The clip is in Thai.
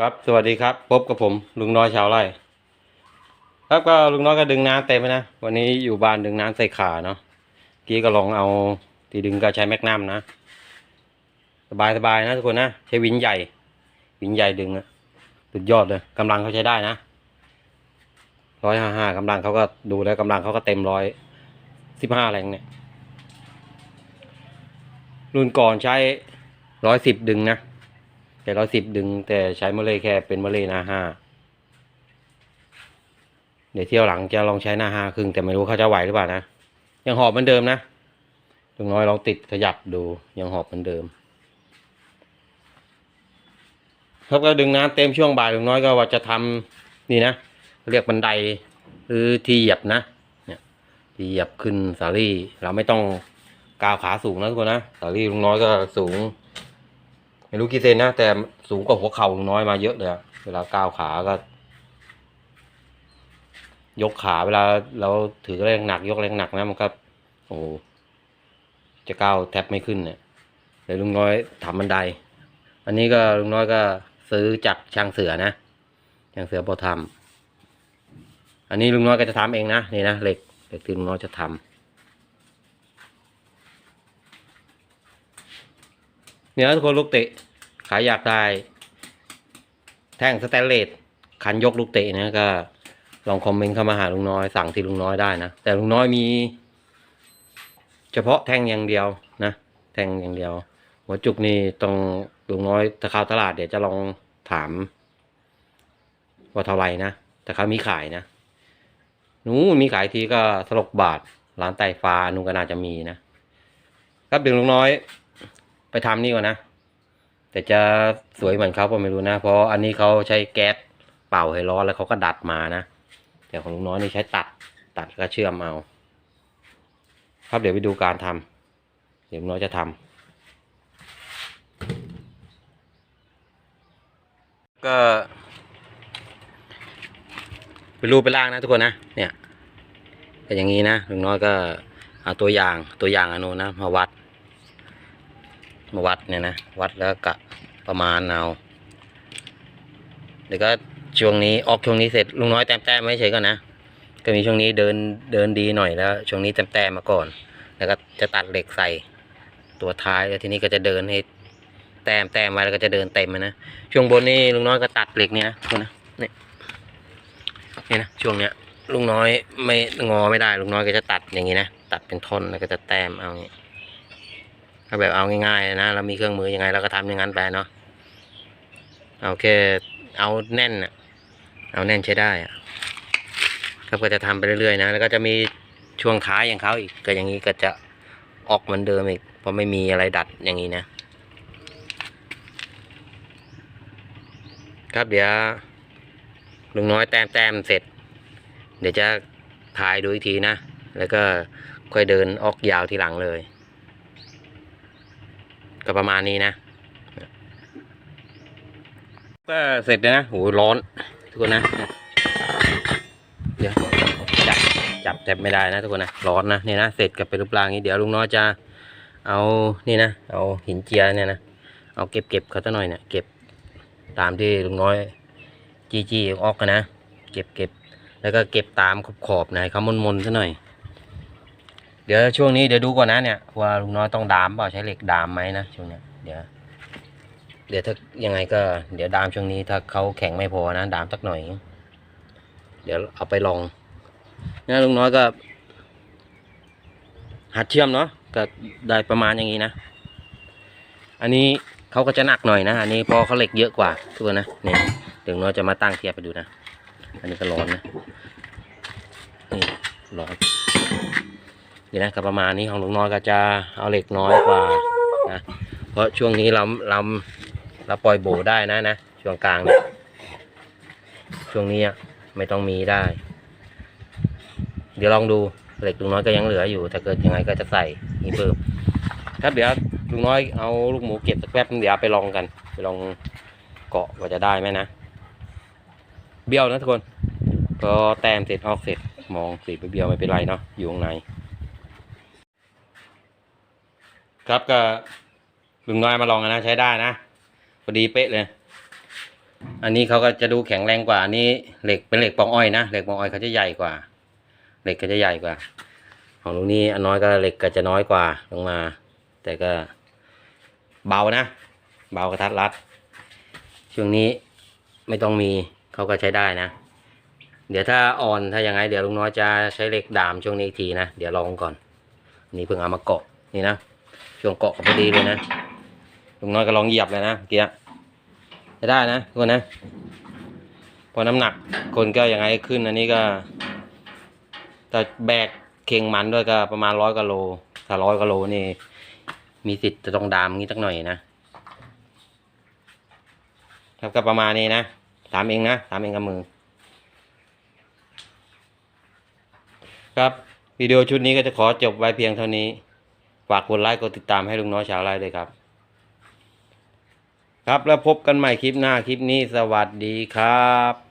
ครับสวัสดีครับพบกับผมลุงน้อยชาวไร่ ครับก็ลุงน้อยก็ดึงน้ำเต็มไปนะวันนี้อยู่บ้านดึงน้ำใส่ขาเนาะกี้ก็ลองเอาที่ดึงก็ใช้แมกนัมนะ สบายสบายนะทุกคนนะใช้วินใหญ่ วินใหญ่ดึงอะสุดยอดเลยกำลังเขาใช้ได้นะร้อยห้าห้ากำลังเขาก็ดูแล้วกำลังเขาก็เต็มร้อยสิบห้าแรงเนี่ยรุ่นก่อนใช้ร้อยสิบดึงนะ แต่ร้อยสิบดึงแต่ใช้เมล็ดแค่เป็นเมล็ดหน้าห้าเดี๋ยวเที่ยวหลังจะลองใช้หน้าห้าครึ่งแต่ไม่รู้เขาจะไหวหรือเปล่านะ ยังหอบเหมือนเดิมนะลุงน้อยลองติดขยับดูยังหอบเหมือนเดิม ครับก็ดึงน้ำเต็มช่วงบ่ายลุงน้อยก็ว่าจะทำนี่นะ เรียกบันไดหรือที่เหยียบนะ เนี่ยที่เหยียบขึ้นสาลี่เราไม่ต้องก้าวขาสูงนะทุกคนนะสาลี่ลุงน้อยก็สูง ไม่รู้กี่เซนนะ แต่สูงกว่าหัวเข่าลุงน้อยมาเยอะเลยเวลาก้าวขาก็ ยกขาเวลาเราถือแรงหนัก ยกแรงหนักนะมันก็โอ้จะก้าวแทบไม่ขึ้นเนี่ยเดี๋ยลุงน้อยทำบันได อันนี้ก็ลุงน้อยก็ซื้อจากช่างเสือนะช่างเสือพอทำอันนี้ลุงน้อยก็จะทำเองนะนี่นะเหล็กเหล็กที่ลุงน้อยจะทำ เนี่ยทุกคนลูกเตะ ขายอยากได้ แท่งสแตนเลสคันยกลูกเตะนะก็ลองคอมเมนต์เข้ามาหาลุงน้อยสั่งที่ลุงน้อยได้นะ แต่ลุงน้อยมี เฉพาะแท่งอย่างเดียวนะ แท่งอย่างเดียว หัวจุกนี่ต้องลุงน้อยถ้าเข้าตลาดเดี๋ยวจะลองถาม ว่าเท่าไหร่นะแต่เขามีขายนะนู้นมีขายทีก็สลกบาทร้านไต่ฟ้านุ่นก็น่าจะมีนะ ครับเดี๋ยวลุงน้อย ไปทำนี่ก่อนนะ แต่จะสวยเหมือนเขาก็ไม่รู้นะ เพราะอันนี้เขาใช้แก๊สเป่าให้ร้อนแล้วเขาก็ดัดมานะแต่ของลุงน้อยนี่ใช้ตัด ตัดแล้วก็เชื่อมเอา ครับเดี๋ยวไปดูการทำเดี๋ยวลุงน้อยจะทำก็ไปรูปไปล่างนะทุกคนนะเนี่ยเป็นอย่างนี้นะลุงน้อยก็เอาตัวอย่างตัวอย่างอนนู้นนะมาวัด มาวัดเนี่ยนะวัดแล้วกะประมาณเอาเดี๋ยวก็ช่วงนี้ออกช่วงนี้เสร็จลุงน้อยแต้มแต้มไม่เฉยก่อนนะก็มีช่วงนี้เดินเดินดีหน่อยแล้ว ช่วงนี้แต้มแต้มมาก่อน แล้วก็จะตัดเหล็กใส่ตัวท้ายแล้วทีนี้ก็จะเดินให้แต้มแต้มไว้แล้วก็จะเดินเต็มนะช่วงบนนี่ลุงน้อยก็ตัดเหล็กเนี่ยนะทุกคนนะนี่นี่นะช่วงเนี้ยลุงน้อยไม่งอไม่ได้ลุงน้อยก็จะตัดอย่างนี้นะตัดเป็นท่อนแล้วก็จะแต้มเอาอย่างนี้ ถ้าแบบเอาง่ายๆนะเรามีเครื่องมือยังไงเราก็ทำอย่างนั้นไปเนาะเอาแค่เอาแน่นอะเอาแน่นใช้ได้อะครับก็จะทำไปเรื่อยๆนะแล้วก็จะมีช่วงท้ายอย่างเขาอีกก็อย่างนี้ก็จะออกเหมือนเดิมอีกเพราะไม่มีอะไรดัดอย่างนี้นะครับเดี๋ยวลุงน้อยแต้มแต้มเสร็จ เดี๋ยวจะถ่ายดูอีกทีนะ แล้วก็ค่อยเดินออกยาวทีหลังเลย ก็ประมาณนี้นะ ก็เสร็จแล้วนะโหร้อนทุกคนนะ เดี๋ยวจับจับแทบไม่ได้นะทุกคนนะ ร้อนนะนี่นะเสร็จกับเป็นรูปร่างนี้เดี๋ยวลุงน้อยจะเอานี่นะ เอาหินเจียเนี่ยนะ เอาเก็บเก็บเขาซะหน่อยเนี่ยเก็บตามที่ลุงน้อยจีจีออกกันนะ เก็บเก็บแล้วก็เก็บตามขอบขอบๆนะเขามนมนๆซะหน่อย เดี๋ยวช่วงนี้เดี๋ยวดูก่อนนะเนี่ยว่าลุงน้อยต้องดามเปล่าใช้เหล็กดามไหมนะช่วงเนี้ยเดี๋ยวเดี๋ยวถ้ายังไงก็เดี๋ยวดามช่วงนี้ถ้าเขาแข็งไม่พอนะดามสักหน่อย เดี๋ยวเอาไปลองนะลุงน้อยก็หัดเชื่อมเนาะก็ได้ประมาณอย่างนี้นะ อันนี้เขาก็จะหนักหน่อยนะอันนี้พอเขาเหล็กเยอะกว่าทุกคนนะนี่ยเดี๋ยวลุงน้อยจะมาตั้งเทียบไปดูนะ อันนี้ก็ร้อนนะนี่ร้อน นี่นะก็ประมาณนี้ของลุงน้อยก็จะเอาเหล็กน้อยกว่านะเพราะช่วงนี้เราเราเราปล่อยโบได้นะนะช่วงกลางเนี่ยช่วงนี้ไม่ต้องมีได้ เดี๋ยวลองดูเหล็กลุงน้อยก็ยังเหลืออยู่ถ้าเกิดยังไงก็จะใส่นี่เพิ่มครับเดี๋ยวลุงน้อยเอาลูกหมูเก็บสักแป๊บนึงเดี๋ยวไปลองกันไปลองเกาะว่าจะได้ไหมนะเบี้ยวนะทุกคน ก็แต้มเสร็จออกเสร็จมองสีเบี้ยวไม่เป็นไรเนาะอยู่ข้างใน ครับก็ลุงน้อยมาลองนนะใช้ได้นะพอดีเป๊ะเลย อันนี้เขาก็จะดูแข็งแรงกว่าอันนี้เหล็กเป็นเหล็กปองอ้อยนะเหล็กปองอ้อยเขาจะใหญ่กว่า เหล็กก็จะใหญ่กว่า ของลุงนี้อันน้อยก็เหล็กก็จะน้อยกว่าลงมา แต่ก็เบานะ เบากระทัดรัด ช่วงนี้ไม่ต้องมีเขาก็ใช้ได้นะ เดี๋ยวถ้าอ่อนถ้ายังไง เดี๋ยวลุงน้อยจะใช้เหล็กดามช่วงนี้อีกทีนะ เดี๋ยวลองก่อน นี่เพิ่งเอามาเกาะนี่นะ ช่วงเกาะก็พอดีเลยนะลุงน้อยก็ลองเหยียบเลยนะเมื่อกี้จะได้นะทุกคนนะเพอน้ำหนักคนก็ยังไงขึ้นอันนี้ก็แต่แบกเข่งมันด้วยก็ประมาณร้อยกิโลถ้าร้อยกิโลนี่ มีสิทธิ์จะต้องดามงี้สักหน่อยนะครับก็ประมาณนี้นะถามเองนะถามเองกับมือ ครับวิดีโอชุดนี้ก็จะขอจบไว้เพียงเท่านี้ ฝากกดไลค์กดติดตามให้ลุงน้อยชาวไร่ด้วยครับ ครับแล้วพบกันใหม่คลิปหน้าคลิปนี้สวัสดีครับ